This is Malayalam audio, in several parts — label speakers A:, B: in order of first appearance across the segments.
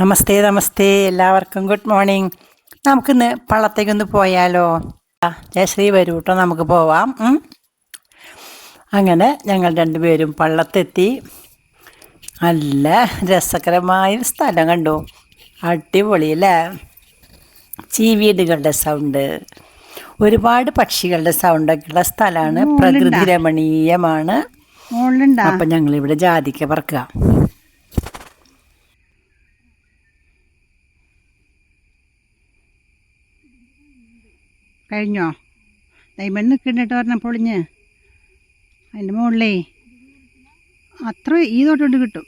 A: നമസ്തേ നമസ്തേ. എല്ലാവർക്കും ഗുഡ് മോർണിംഗ്. നമുക്കിന്ന് പള്ളത്തേക്കൊന്ന് പോയാലോ? ജയശ്രീ വരൂ കേട്ടോ നമുക്ക് പോവാം. അങ്ങനെ ഞങ്ങൾ രണ്ടുപേരും പള്ളത്തെത്തി. നല്ല രസകരമായ സ്ഥലം കണ്ടു. അടിപൊളി അല്ലേ? ചീവീടുകളുടെ സൗണ്ട് ഒരുപാട് പക്ഷികളുടെ സൗണ്ടൊക്കെ ഉള്ള സ്ഥലമാണ്. പ്രകൃതി രമണീയമാണ്. അപ്പം ഞങ്ങളിവിടെ ജാതിക്ക പറക്കുക.
B: കഴിഞ്ഞോ? ദൈവം നിൽക്കണ്ടിട്ട് പറഞ്ഞ പൊളിഞ്ഞ്. അതിന്റെ മുകളിലേ അത്ര ഈ തൊട്ടുണ്ട് കിട്ടും.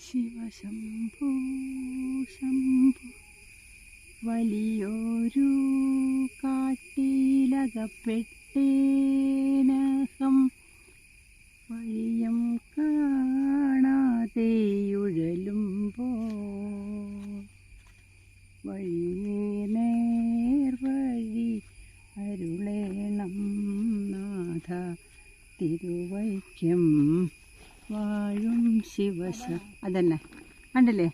B: ശിവശംഭൂ ശംഭു വലിയൊരു കാട്ടിലകപ്പെട്ടേനഹം വഴിയം കാണാതെയുഴലും ഉഴലുമ്പോൾ വഴിയേ നേർവഴി അരുളേണം നാഥ തിരുവൈക്യം വാഴും ശിവശ. അതന്നെ കണ്ടില്ലേ?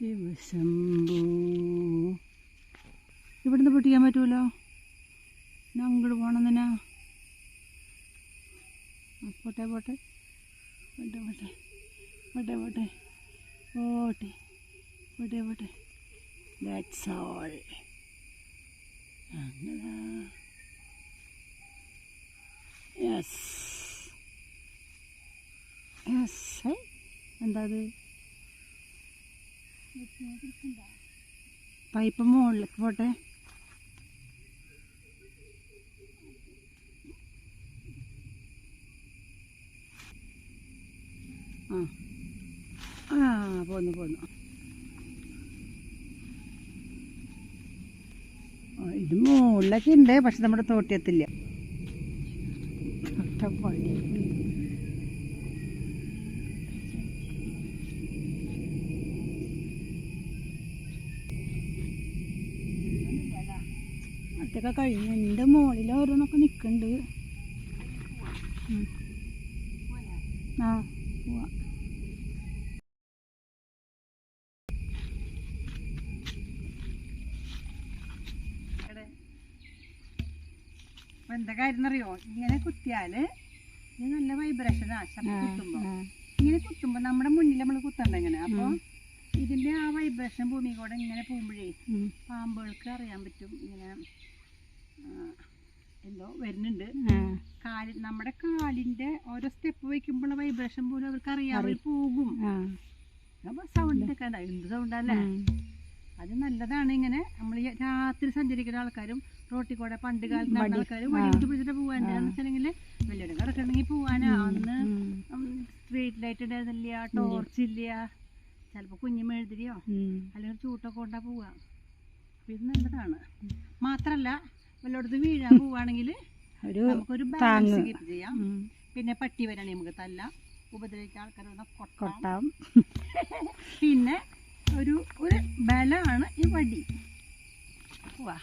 B: ശിവശംഭൂ. ഇവിടുന്ന് പൊട്ടിക്കാൻ പറ്റുമല്ലോ ഞാൻ അങ്ങോട്ട് പോകണമെന്നാ പോട്ടെ പോട്ടെ. പോട്ടെ പോട്ടെ. പോട്ടെ പോട്ടെ. പോട്ടെ. പോട്ടെ പോട്ടെ. ദാറ്റ്സ് ഓൾ യെസ് യെസ് എന്താ അത്? പൈപ്പ് മുകളിലേക്ക് പോട്ടെ. ആ. പോന്നു പോന്നു. ഇത് മുകളിലൊക്കെ ഉണ്ട് പക്ഷെ നമ്മുടെ തോട്ടിയത്തില്ല. അതൊക്കെ കഴിഞ്ഞു. എന്റെ മുകളിൽ ഓരോന്നൊക്കെ നിൽക്കുന്നുണ്ട് ആ പോവാം അപ്പൊ എന്താ കാര്യം അറിയോ? ഇങ്ങനെ കുത്തിയാൽ ഇത് നല്ല വൈബ്രേഷൻ ശബ്ദം കുത്തുമ്പോ ഇങ്ങനെ കുത്തുമ്പോ നമ്മുടെ മുന്നിൽ നമ്മൾ കുത്തണ്ട ഇങ്ങനെ? അപ്പൊ ഇതിന്റെ ആ വൈബ്രേഷൻ ഭൂമി കൂടെ ഇങ്ങനെ പോകുമ്പോഴേ പാമ്പുകൾക്ക് അറിയാൻ പറ്റും. ഇങ്ങനെ ആ, എന്തോ വരുന്നുണ്ട്. കാൽ നമ്മുടെ കാലിന്റെ ഓരോ സ്റ്റെപ്പ് വയ്ക്കുമ്പോഴുള്ള വൈബ്രേഷൻ പോലും അവർക്ക് അറിയാതെ പോകും. അപ്പൊ സൗണ്ട് ഒക്കെ. എന്ത് സൗണ്ടല്ലേ അത് നല്ലതാണ് ഇങ്ങനെ. നമ്മൾ രാത്രി സഞ്ചരിക്കുന്ന ആൾക്കാരും റോട്ടിൽ കൂടെ പണ്ട് കാലത്ത് ആൾക്കാർ വടി പിടിച്ച് പിടിച്ചിട്ട് പോവാൻ എന്താണെന്ന് വെച്ചിട്ടുണ്ടെങ്കിൽ വലിയൊരു കിടക്കണമെങ്കിൽ പോവാനാ. അന്ന് സ്ട്രീറ്റ് ലൈറ്റ് ഉണ്ടായിരുന്നില്ല ടോർച്ച് ഇല്ല. ചിലപ്പോൾ കുഞ്ഞു മെഴുതിരിയോ അല്ലെങ്കിൽ ചൂട്ടൊക്കെ കൊണ്ടാ പോവാ. പിന്നെ ഇത് നല്ലതാണ് മാത്രല്ല വല്ലയിടത്ത് വീഴാൻ പോവാണെങ്കിൽ നമുക്കൊരു ബാലൻസ് കീപ്പ് ചെയ്യാം. പിന്നെ പട്ടി വരാണെങ്കിൽ നമുക്ക് തല്ല. ഉപദ്രവിച്ച ആൾക്കാർ വന്നാൽ കൊട്ടാം. പിന്നെ ഒരു ഒരു ബലമാണ് ഈ വടി. പോവാ.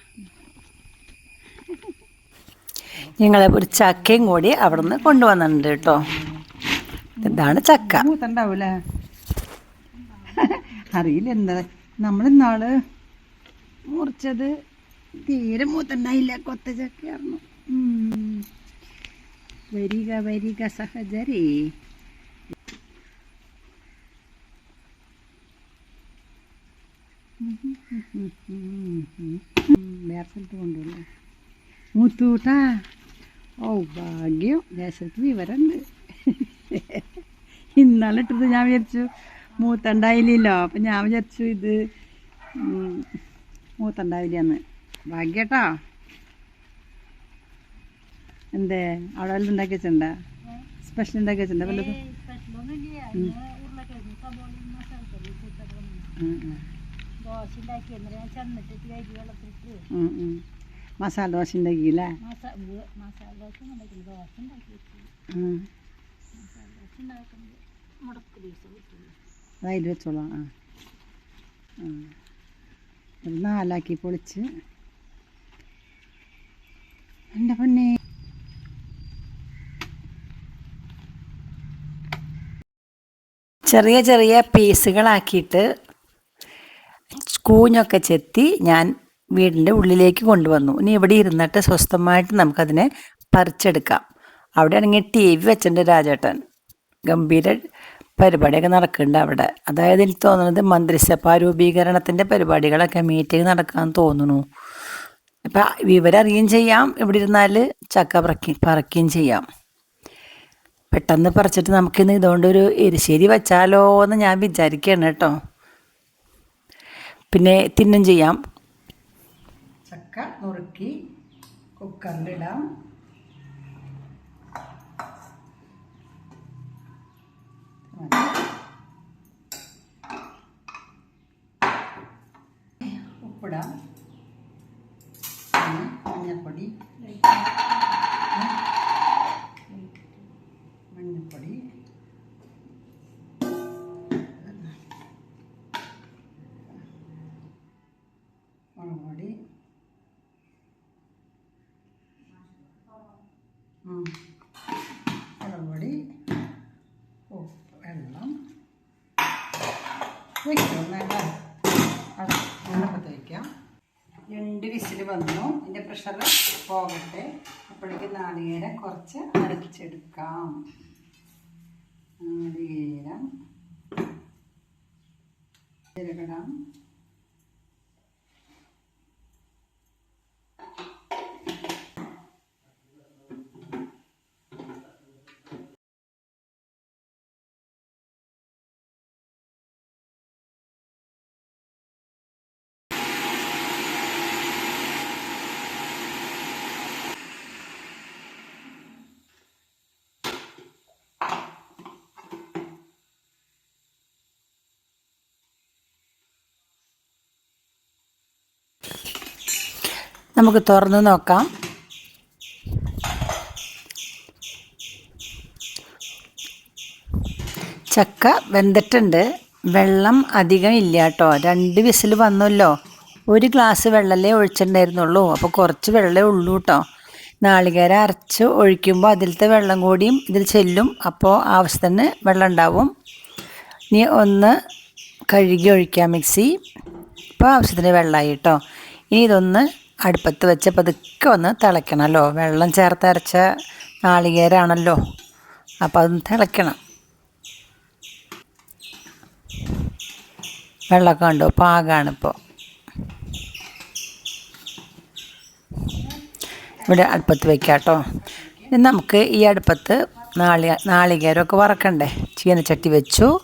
A: ഞങ്ങൾ ഒരു ചക്കയും കൂടി അവിടെ നിന്ന് കൊണ്ടുവന്നിട്ടുണ്ട് കേട്ടോ. ഇതാണ് ചക്ക.
B: അറിയില്ല എന്താ. നമ്മളിന്നാൾ മുറിച്ചത് തീരെ മൂത്തണ്ടായില്ല. കൊത്ത ചക്കയായിരുന്നു. വരിക വരിക സഹചരേ. വേറെ സ്ഥലത്ത് മൂത്തൂട്ടാ. ഓ ഭാഗ്യം. ദേശത്ത് വിവരമുണ്ട് ഇന്നലെ ഇട്ടത് ഞാൻ വിചാരിച്ചു മൂത്തണ്ടായില്ലല്ലോ. അപ്പം ഞാൻ വിചാരിച്ചു ഇത് മൂത്തണ്ടായില്ലെന്ന്. ഭാഗ്യട്ടോ. എന്തേ? അവിടെ വല്ലതും ഉണ്ടാക്കി വെച്ചിട്ടുണ്ട? സ്പെഷ്യൽ ഉണ്ടാക്കി വെച്ചിട്ടുണ്ടോ? വല്ലതും? ഉം. ഉം. ഉം, ഉം. മസാല ദോശ ഉണ്ടാക്കി അല്ലേ മസാല ദോശ ഉണ്ടാക്കി വെച്ചോളാം. ആ. നാലാക്കി പൊളിച്ച്. എന്റെ പൊന്നെ.
A: ചെറിയ ചെറിയ പീസുകളാക്കിയിട്ട് കൂഞ്ഞൊക്കെ ചെത്തി ഞാൻ വീടിന്റെ ഉള്ളിലേക്ക് കൊണ്ടുവന്നു. ഇനി ഇവിടെ ഇരുന്നിട്ട് സ്വസ്ഥമായിട്ട് നമുക്കതിനെ പറിച്ചെടുക്കാം. അവിടെ ആണെങ്കിൽ ടി വി വെച്ചിട്ടുണ്ട് രാജേട്ടൻ. ഗംഭീര പരിപാടിയൊക്കെ നടക്കുന്നുണ്ട് അവിടെ. അതായത് എനിക്ക് തോന്നുന്നത് മന്ത്രിസഭാ രൂപീകരണത്തിന്റെ പരിപാടികളൊക്കെ മീറ്റിംഗ് നടക്കാൻ തോന്നുന്നു. അപ്പം വിവരറിയുകയും ചെയ്യാം. ഇവിടെ ഇരുന്നാൽ ചക്ക പറക്കി പറിക്കുകയും ചെയ്യാം. പെട്ടെന്ന് പറിച്ചിട്ട് നമുക്കിന്ന് ഇതുകൊണ്ടൊരു എരിശ്ശേരി വെച്ചാലോ എന്ന് ഞാൻ വിചാരിക്കുകയാണ് കേട്ടോ. പിന്നെ തിന്നും ചെയ്യാം.
B: നുറുക്കി കുക്കറിലിടാം. വയ്ക്കാം വേണ്ട അടുപ്പത്ത് വയ്ക്കാം രണ്ട് വിസിൽ വന്നു. ഇതിന്റെ പ്രഷർ പോകട്ടെ. അപ്പോഴേക്ക് നാളികേരം കുറച്ച് അരച്ചെടുക്കാം നാളികേരം. ജീരകടം
A: നമുക്ക് തുറന്ന് നോക്കാം. ചക്ക വെന്തിട്ടുണ്ട്. വെള്ളം അധികം ഇല്ല കേട്ടോ. രണ്ട് വിസിൽ വന്നല്ലോ. ഒരു ഗ്ലാസ് വെള്ളമല്ലേ ഒഴിച്ചിട്ടുണ്ടായിരുന്നുള്ളൂ. അപ്പോൾ കുറച്ച് വെള്ളമേ ഉള്ളൂ കേട്ടോ. നാളികേരം അരച്ച് ഒഴിക്കുമ്പോൾ അതിലത്തെ വെള്ളം കൂടിയും ഇതിൽ ചെല്ലും. അപ്പോൾ ആവശ്യത്തിന് വെള്ളം ഉണ്ടാവും. ഇനി ഒന്ന് കഴുകി ഒഴിക്കാം മിക്സി. ഇപ്പോൾ ആവശ്യത്തിന് വെള്ളമായി കേട്ടോ. ഇനി ഇതൊന്ന് അടുപ്പത്ത് വെച്ച് പതുക്കെ ഒന്ന് തിളയ്ക്കണമല്ലോ. വെള്ളം ചേർത്ത് അരച്ച നാളികേരാണല്ലോ. അപ്പോൾ അതൊന്ന് തിളയ്ക്കണം. വെള്ളമൊക്കെ കണ്ടോ? പാകമാണിപ്പോൾ ഇവിടെ അടുപ്പത്ത് വയ്ക്കാം കേട്ടോ. നമുക്ക് ഈ അടുപ്പത്ത് നാളി നാളികേരമൊക്കെ വറക്കണ്ടേ? ചീനച്ചട്ടി വെച്ചു.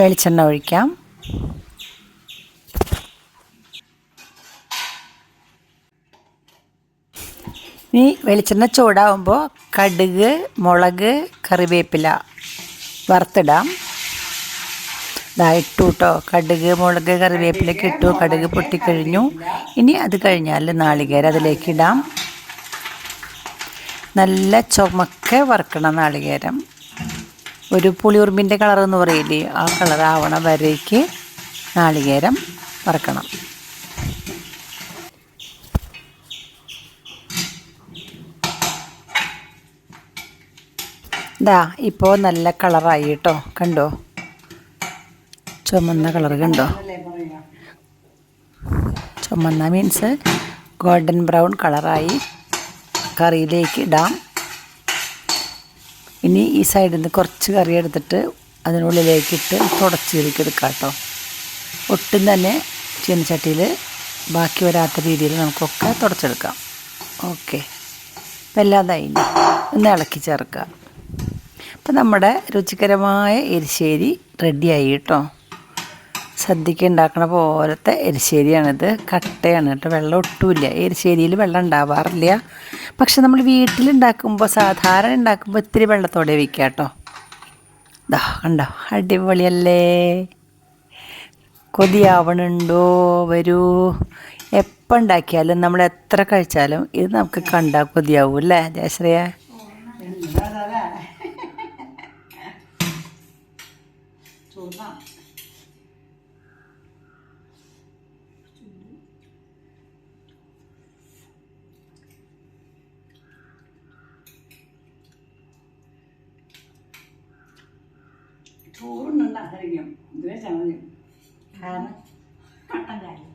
A: വെളിച്ചെണ്ണ ഒഴിക്കാം. ഇനി വെളിച്ചെണ്ണ ചൂടാവുമ്പോൾ കടുക് മുളക് കറിവേപ്പില വറുത്തിടാം. ഇതാ ഇട്ടു കേട്ടോ കടുക് മുളക് കറിവേപ്പില ഇട്ടു. കടുക് പൊട്ടിക്കഴിഞ്ഞു. ഇനി അത് കഴിഞ്ഞാൽ നാളികേരം അതിലേക്ക് ഇടാം നല്ല ചുമക്കെ വറുക്കണം നാളികേരം. ഒരു പുളിയുറുമ്പിന്റെ കളർ എന്ന് പറയില്ലേ ആ കളർ ആവണ വരേക്ക് നാളികേരം വറക്കണം. ഇതാ ഇപ്പോൾ നല്ല കളറായി കേട്ടോ കണ്ടോ? ചുമന്ന കളർ കണ്ടോ? ചുമന്ന മീൻസ് ഗോൾഡൻ ബ്രൗൺ കളറായി കറിയിലേക്ക് ഇടാം. ഇനി ഈ സൈഡിൽ നിന്ന് കുറച്ച് കറി എടുത്തിട്ട് അതിനുള്ളിലേക്കിട്ട് തുടച്ച് എടുക്കാം കേട്ടോ ഒട്ടും തന്നെ ചീനച്ചട്ടിയിൽ ബാക്കി വരാത്ത രീതിയിൽ നമുക്കൊക്കെ തുടച്ചെടുക്കാം. ഓക്കെ അപ്പം എല്ലാതായി ഒന്ന് ഇളക്കി ചേർക്കുക അപ്പം നമ്മുടെ രുചികരമായ എരിശ്ശേരി റെഡിയായി കേട്ടോ സദ്യക്ക് ഉണ്ടാക്കണ പോലത്തെ എരിശ്ശേരിയാണിത്. കട്ടയാണ് കേട്ടോ. വെള്ളം ഒട്ടുമില്ല. എരിശ്ശേരിയിൽ വെള്ളം ഉണ്ടാവാറില്ല. പക്ഷെ നമ്മൾ വീട്ടിലുണ്ടാക്കുമ്പോൾ സാധാരണ ഉണ്ടാക്കുമ്പോൾ ഇത്തിരി വെള്ളത്തോടെ വയ്ക്കുക കേട്ടോ. ദാ കണ്ടോ? അടിപൊളിയല്ലേ? കൊതിയാവണുണ്ടോ? വരൂ. എപ്പോൾ ഉണ്ടാക്കിയാലും നമ്മൾ എത്ര കഴിച്ചാലും ഇത് നമുക്ക് കണ്ടാൽ കൊതിയാവും അല്ലേ ജയശ്രീയ
B: എന്താ ചൂടാ ചോറുണ്ടായിരിക്കും ഇത് വെച്ചാൽ ചമതി കാരണം
C: കട്ടൻ
B: കാര്യം.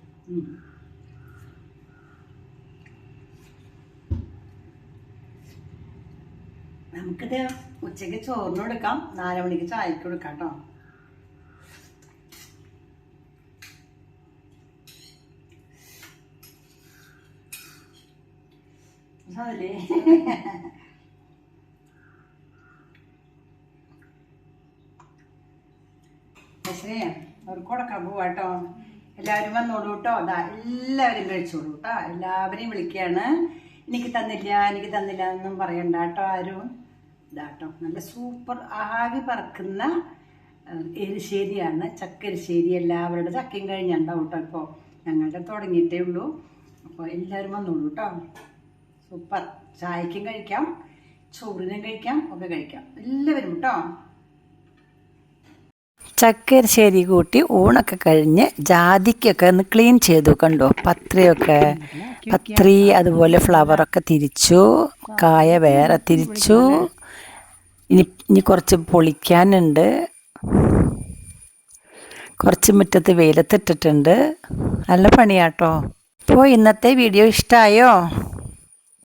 B: നമുക്കിത് ഉച്ചയ്ക്ക് ചോറിന് കൊടുക്കാം. മണിക്ക് ചായക്ക് കൊടുക്കാം കേട്ടോ. അതല്ലേ പക്ഷേ അവർക്ക് കൊടുക്കാൻ പോവാട്ടോ. എല്ലാവരും വന്നോളൂ കേട്ടോ. അതാ എല്ലാവരും കഴിച്ചോളൂ കേട്ടോ. എല്ലാവരെയും വിളിക്കുകയാണ്. എനിക്ക് തന്നില്ല എനിക്ക് തന്നില്ല എന്നും പറയണ്ട കേട്ടോ ആരും. ഇതാട്ടോ നല്ല സൂപ്പർ ആകെ പറക്കുന്ന എരിശ്ശേരിയാണ്. ചക്ക എരിശ്ശേരി എല്ലാവരുടെ ചക്കയും കഴിഞ്ഞുണ്ടാവും കേട്ടോ ഇപ്പോൾ ഞങ്ങളുടെ തുടങ്ങിയിട്ടേ ഉള്ളൂ. അപ്പോൾ എല്ലാവരും വന്നോളൂ കേട്ടോ. സൂപ്പർ. ചായക്കും കഴിക്കാം ചോറിനും കഴിക്കാം ഒക്കെ കഴിക്കാം. എല്ലാവരും കേട്ടോ.
A: ചക്കരിശ്ശേരി കൂട്ടി ഊണൊക്കെ കഴിഞ്ഞ് ജാതിക്കൊക്കെ ഒന്ന് ക്ലീൻ ചെയ്തു കണ്ടോ? പത്രിയൊക്കെ. പത്രി അതുപോലെ ഫ്ലവറൊക്കെ തിരിച്ചു. കായ വേറെ തിരിച്ചു. ഇനി ഇനി കുറച്ച് പൊളിക്കാനുണ്ട്. കുറച്ച് മുറ്റത്ത് വെയിലത്തിട്ടിട്ടുണ്ട്. നല്ല പണിയാട്ടോ. അപ്പോൾ ഇന്നത്തെ വീഡിയോ ഇഷ്ടമായോ